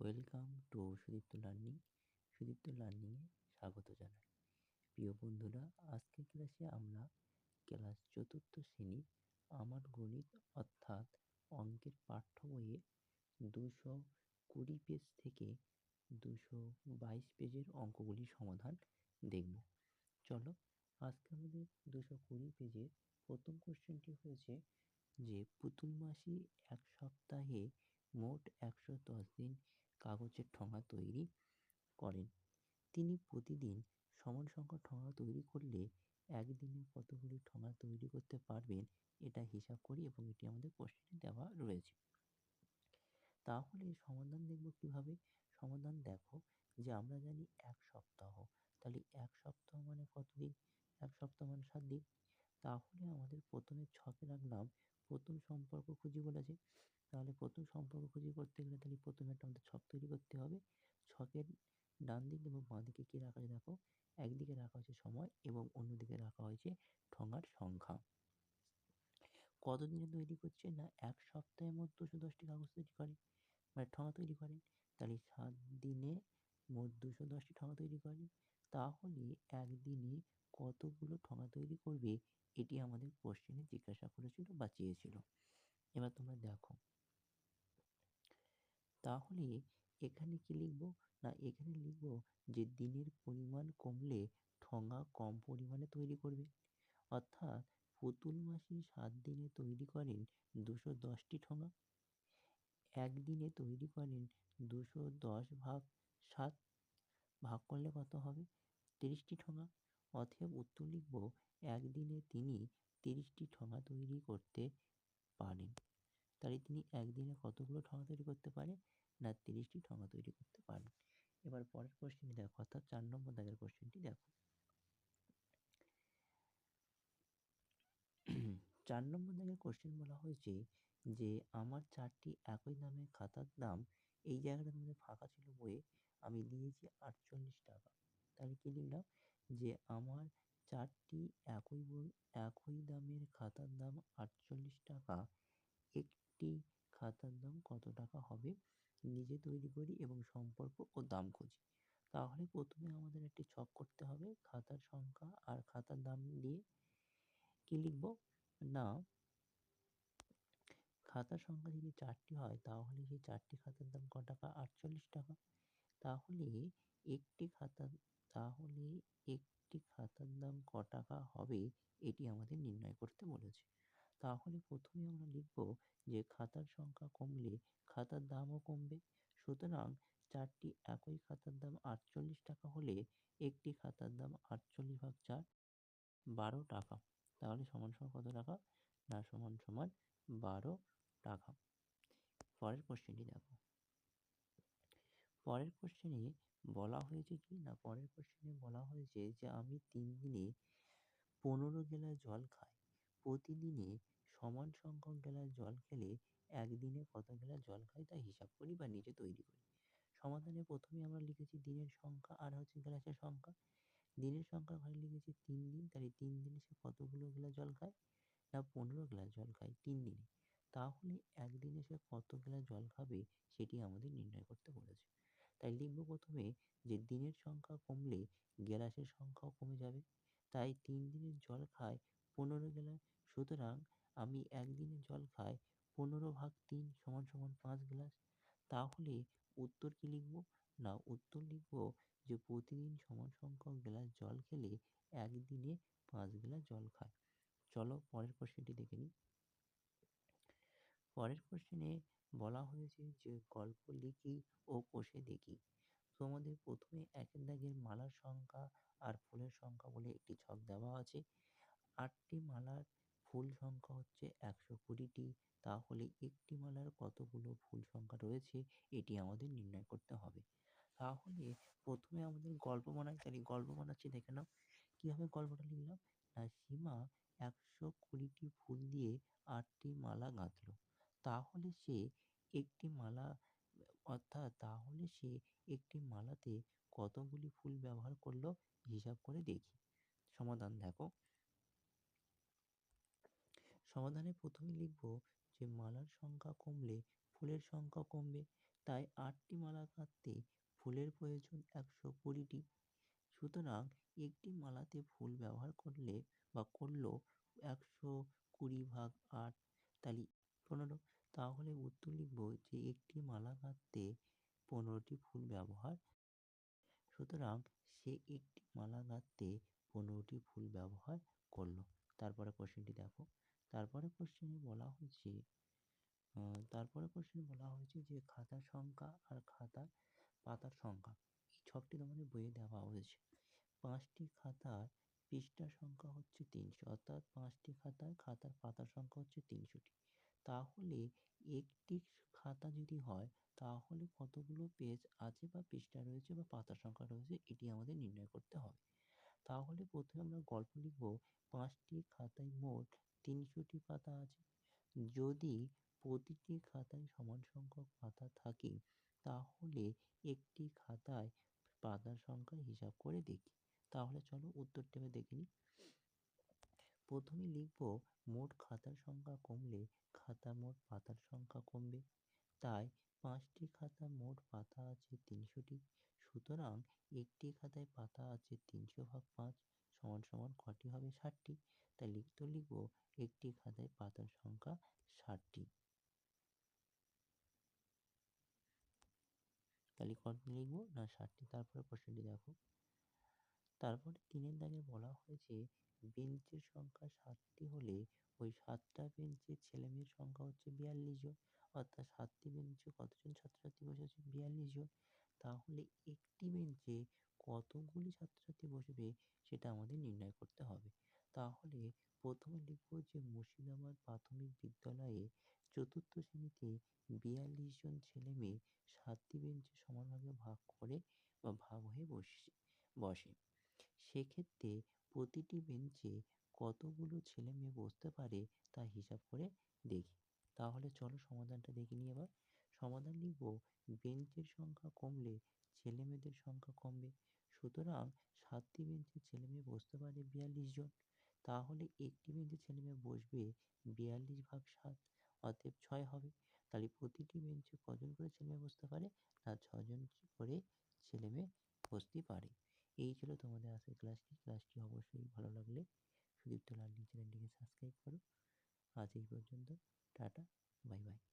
Welcome to Sudipta learning. Sudipta লার্নিংয়ে স্বাগত জানাই। প্রিয় বন্ধুরা, আজকের ক্লাসে আমরা ক্লাস চতুর্থ শ্রেণি আমার গণিত অর্থাৎ অঙ্কের পাঠ্য বইয়ে দুশো কুড়ি পেজ থেকে দুশো বাইশ পেজের অঙ্কগুলির সমাধান দেখব। চলো, আজকে আমাদের দুশো কুড়ি পেজের প্রথম কোশ্চেনটি হয়েছে যে, পুতুল মাসি এক সপ্তাহে মোট একশো দশ দিন কাগজের ঠোঙা তৈরি করেন। তিনি প্রতিদিন সমান সংখ্যক ঠোঙা তৈরি করলে একদিনে কতগুলি ঠোঙা তৈরি করতে পারবেন এটা হিসাব করি এবং এটি আমাদের কোশ্চেনে দেওয়া রয়েছে। তাহলে সমাধান দেখব কীভাবে? সমাধান দেখো যে আমরা জানি এক সপ্তাহ। তাহলে এক সপ্তাহ মানে কতদিন? এক সপ্তাহ মানে সাত দিন। তাহলে আমাদের প্রথমে ছকে রাখলাম। প্রথম সম্পর্ক খুঁজি বলেছে। তাহলে প্রথম সম্পর্ক খুঁজি করতে গেলে তাহলে প্রথমে একটা আমাদের ছক তৈরি করতে হবে। ছকের ডান দিক এবং বাঁ দিকে কী রাখা আছে দেখো? একদিকে রাখা হয়েছে সময় এবং অন্যদিকে রাখা হয়েছে ঠোঙার সংখ্যা। কতদিনে তৈরি করছে না, এক সপ্তাহের মধ্যে দুশো দশটি কাগজ তৈরি করে মানে ঠোঙা তৈরি করেন তাহলে সাত দিনে মোট দুশো দশটি ঠোঙা তৈরি করেন তাহলে একদিনে কতগুলো ঠোঙা তৈরি করবে? এটি আমাদের কোশ্চেনে জিজ্ঞাসা করেছিল বা চেয়েছিল। এবার তোমরা দেখো। তাহলে এখানে কি লিখব? না, এখানে লিখব যে দিনের পরিমাণ কমলে ঠোঙা কম পরিমাণে তৈরি করবে। অর্থাৎ পুতুল মাসি সাত দিনে তৈরি করেন দুশো দশটি ঠোঙা। একদিনে তৈরি করেন দুশো দশ ভাগ সাত। ভাগ করলে কত হবে? তিরিশটি ঠোঙা। অতএব উত্তর লিখব একদিনে তিনি তিরিশটি ঠোঙা তৈরি করতে পারেন। তাহলে তিনি একদিনে কতগুলো ঠোঙা তৈরি করতে পারেন না, তিরিশটি ঠোঙা তৈরি করতে পারেন। এবার পরের কোশ্চেনটি দেখো, অর্থাৎ চার নম্বর দাগের কোশ্চেনটি দেখো। চার নম্বর দাগের কোশ্চেন বলা হয়েছে যে, আমার চারটি একই দামের খাতার দাম এই জায়গাটা তোমাদের ফাঁকা ছিল বইয়ে আমি দিয়েছি আটচল্লিশ টাকা। তাহলে কী লিখলাম? যে, আমার চারটি একই একই দামের খাতার দাম আটচল্লিশ টাকা। একটি খাতার দাম কত টাকা হবে? নিজে তৈরি করি এবং সম্পর্ক ও দাম খুঁজি। তাহলে প্রথমে আমাদের একটি ছক করতে হবে, খাতার সংখ্যা আর খাতার দাম দিয়ে। কী লিখব? না। খাতার সংখ্যা যদি চারটি হয়, তাহলে সেই চারটি খাতার দাম ক টাকা? আটচল্লিশ টাকা। তাহলে একটি খাতার, তাহলে একটি খাতার দাম ক টাকা হবে, এটি আমাদের নির্ণয় করতে বলেছে। তাহলে প্রথমে আমরা লিখব যে খাতার সংখ্যা কমলে খাতার দামও কমবে। সুতরাং চারটি একই খাতার দাম আটচল্লিশ টাকা হলে একটি খাতার দাম আটচল্লিশ ভাগ চার, বারো টাকা। তাহলে সমান সমান কত টাকা? না, সমান সমান বারো টাকা। পরের কোশ্চেনটি দেখো। পরের কোশ্চেনে বলা হয়েছে কি না? পরের কোশ্চেনে বলা হয়েছে যে, আমি তিন দিনে পনেরো গেলাস জল খাই। প্রতিদিনে সমান সংখ্যক গেলাস জল খেলে একদিনে কত গেলাস জল খাই তা হিসাব করি বা নিজে তৈরি করি। সমাধানে প্রথমে আমরা লিখেছি দিনের সংখ্যা আর হচ্ছে গ্লাসের সংখ্যা। দিনের সংখ্যা ঘরে লিখেছি তিন দিন, তাহলে তিন দিনে সে কতগুলো গ্লাস জল খায়? না, পনেরো গ্লাস জল খায় তিন দিনে। তাহলে একদিনে সে কত গ্লাস জল খাবে সেটি আমাদের নির্ণয় করতে বলেছে। তাই লিখব প্রথমে যে দিনের সংখ্যা কমলে গ্লাসের সংখ্যাও কমে যাবে। তাই তিন দিনের জল খায় পনেরো গ্লাস সুতরাং আমি একদিনে জল খাই পনেরো ভাগ তিন সমান সমান পাঁচ গ্লাস তাহলে উত্তর কী লিখব? না, উত্তর লিখব যে প্রতিদিন সমান সংখ্যক গ্লাস জল খেলে একদিনে পাঁচ গ্লাস জল খায়। চলো পরের কোশ্চেনটি দেখে নিই। পরের কোশ্চেনে বলা হয়েছে যে, গল্প লিখি ও কষে দেখি। তোমাদের প্রথমে একের দাগের মালার সংখ্যা আর ফুলের সংখ্যা বলে একটি ছক দেওয়া আছে। আটটি মালার ফুল সংখ্যা হচ্ছে একশো কুড়িটি। তাহলে একটি মালার কতগুলো ফুল সংখ্যা রয়েছে, এটি আমাদের নির্ণয় করতে হবে। তাহলে প্রথমে আমাদের গল্প বানাই, তাহলে গল্প বানাচ্ছি, দেখে নাও। কীভাবে গল্পটা লিখলাম? না, সীমা একশো কুড়িটি ফুল দিয়ে আটটি মালা গাঁথলো। তাহলে সে একটি মালা, অর্থাৎ তাহলে সে একটি মালাতে কতগুলি ফুল ব্যবহার করল হিসাব করে দেখি। সমাধান দেখো। সমাধানে প্রথমে লিখব যে মালার সংখ্যা কমলে ফুলের সংখ্যা কমবে, তাই আটটি মালা গাঁথতে ফুলের প্রয়োজন একশো কুড়িটি। সুতরাং একটি মালাতে ফুল ব্যবহার করলে বা করল একশো কুড়ি ভাগ আট, তাহলে পনেরো। তাহলে উত্তর লিখব যে একটি মালা গাঁথতে পনেরোটি ফুল ব্যবহার। সুতরাং সে একটি মালা গাঁথতে পনেরোটি ফুল ব্যবহার করল। তারপরে কোশ্চেনটি দেখো। তারপরে কোশ্চেনে বলা হয়েছে তারপরে কোশ্চেনে বলা হয়েছে যে খাতার সংখ্যা আর খাতার পাতার সংখ্যা। এই ছকটি তোমাদের বইয়ে দেওয়া হয়েছে। পাঁচটি খাতার পৃষ্ঠার সংখ্যা হচ্ছে তিনশো, অর্থাৎ পাঁচটি খাতার খাতার পাতার সংখ্যা হচ্ছে তিনশোটি। তাহলে একটি খাতা যদি হয়, তাহলে কতগুলো পেজ আছে বা পৃষ্ঠা রয়েছে বা পাতা সংখ্যা রয়েছে, এটি আমাদের নির্ণয় করতে হবে। তাহলে প্রথমে আমরা গল্প লিখব, পাঁচটি খাতায় মোট তিনশোটি পাতা আছে। যদি প্রতিটি খাতায় সমান সংখ্যক পাতা থাকে, তাহলে একটি খাতায় পাতার সংখ্যা হিসাব করে দেখি। তাহলে চলো উত্তরটি আমি দেখে নিই। প্রথমে লিখব, মোট খাতার সংখ্যা কমলে খাতা মোট পাতার সংখ্যা কমবে। তাই পাঁচটি খাতা মোট পাতা আছে তিনশোটি। সুতরাং একটি খাতায় পাতা আছে তিনশো ভাগ পাঁচ সমান সমান কটি হবে ষাটটি? তাই লিখতে লিখব, একটি খাতায় পাতার সংখ্যা ষাটটি। তাহলে কত লিখব না ষাটটি? তারপরে প্রশ্নটি দেখো। তারপরে তিনের দাগে বলা হয়েছে বেঞ্চের সংখ্যা সাতটি হলে ওই সাতটা বেঞ্চের ছেলে মেয়ের সংখ্যা হচ্ছে বিয়াল্লিশ জন। অর্থাৎ সাতটি বেঞ্চে কতজন ছাত্রছাত্রী বসেছে বিয়াল্লিশ জন। তাহলে একটি বেঞ্চে কতগুলি ছাত্রছাত্রী বসবে সেটা আমাদের নির্ণয় করতে হবে। তাহলে প্রথমে লিখব যে মুর্শিদাবাদ প্রাথমিক বিদ্যালয়ে চতুর্থ শ্রেণীতে বিয়াল্লিশ জন ছেলে মেয়ে সাতটি বেঞ্চে সমানভাবে ভাগ করে বা ভাগ হয়ে বসে বসে। সেক্ষেত্রে প্রতিটি বেঞ্চে কতগুলো ছেলে মেয়ে বসতে পারে তা হিসাব করে দেখি। তাহলে চলো সমাধানটা দেখে নিই এবার। সমাধান লিখব, বেঞ্চের সংখ্যা কমলে ছেলে মেয়েদের সংখ্যা কমবে। সুতরাং সাতটি বেঞ্চে ছেলে মেয়ে বসতে পারে বিয়াল্লিশ জন। তাহলে একটি বেঞ্চে ছেলে মেয়ে বসবে বিয়াল্লিশ ভাগ সাত, অতএব ছয় হবে। তাহলে প্রতিটি বেঞ্চে কজন করে ছেলে মেয়ে বসতে পারে? না, ছজন করে ছেলে মেয়ে বসতে পারে। এই ছিল তোমাদের আজকের ক্লাসটি ক্লাসটি অবশ্যই ভালো লাগলে সুদীপ্ত লাল চ্যানেলটিকে সাবস্ক্রাইব করো। আজ এই পর্যন্ত, টাটা বাই বাই